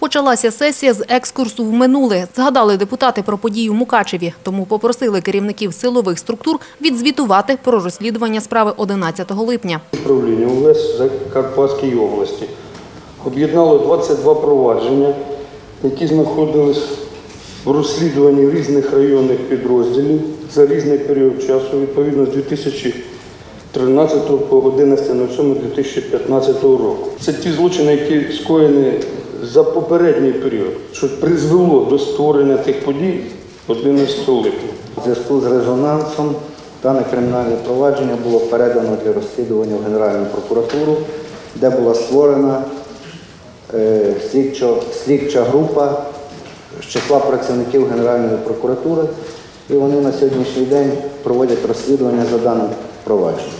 Почалася сесія з екскурсу в минуле. Згадали депутати про події в Мукачеві, тому попросили керівників силових структур відзвітувати про розслідування справи 11 липня. Управління УВС Закарпатській області об'єднало 22 провадження, які знаходились в розслідуванні різних районних підрозділів за різний період часу, відповідно з 2013 по 11.07.2015 року. Це ті злочини, які скоєні за попередній період, що призвело до створення тих подій 11 липня. У зв'язку з резонансом дане кримінальне провадження було передано для розслідування в Генеральну прокуратуру, де була створена е, слідчо- слідча група з числа працівників Генеральної прокуратури, і вони на сьогоднішній день проводять розслідування за даним провадженням.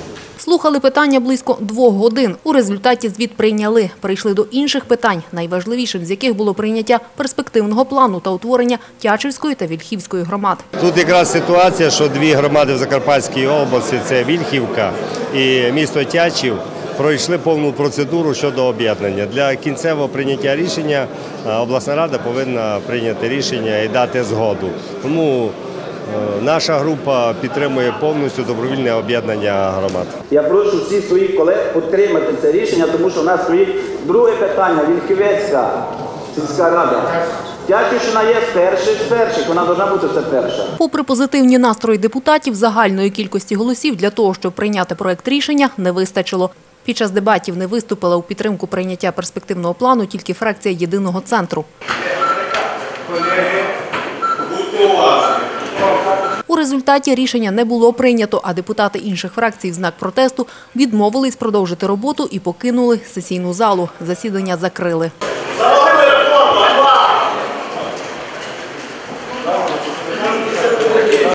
Слухали питання близько двох годин. У результаті звіт прийняли. Перейшли до інших питань, найважливішим з яких було прийняття перспективного плану та утворення Тячівської та Вільхівської громад. Тут якраз ситуація, що дві громади в Закарпатській області це Вільхівка і місто Тячів. Пройшли повну процедуру щодо об'єднання. Для кінцевого прийняття рішення обласна рада повинна прийняти рішення і дати згоду. Тому наша група підтримує повністю добровільне об'єднання громад. Я прошу всіх своїх колег підтримати це рішення, тому що в нас стоїть друге питання Вільхівецька сільська рада. Тячівщина є перший з перших, вона повинна бути це перша. Попри позитивні настрої депутатів, загальної кількості голосів для того, щоб прийняти проект рішення, не вистачило. Під час дебатів не виступила у підтримку прийняття перспективного плану тільки фракція єдиного центру. У результаті рішення не було прийнято, а депутати інших фракцій в знак протесту відмовились продовжити роботу і покинули сесійну залу. Засідання закрили.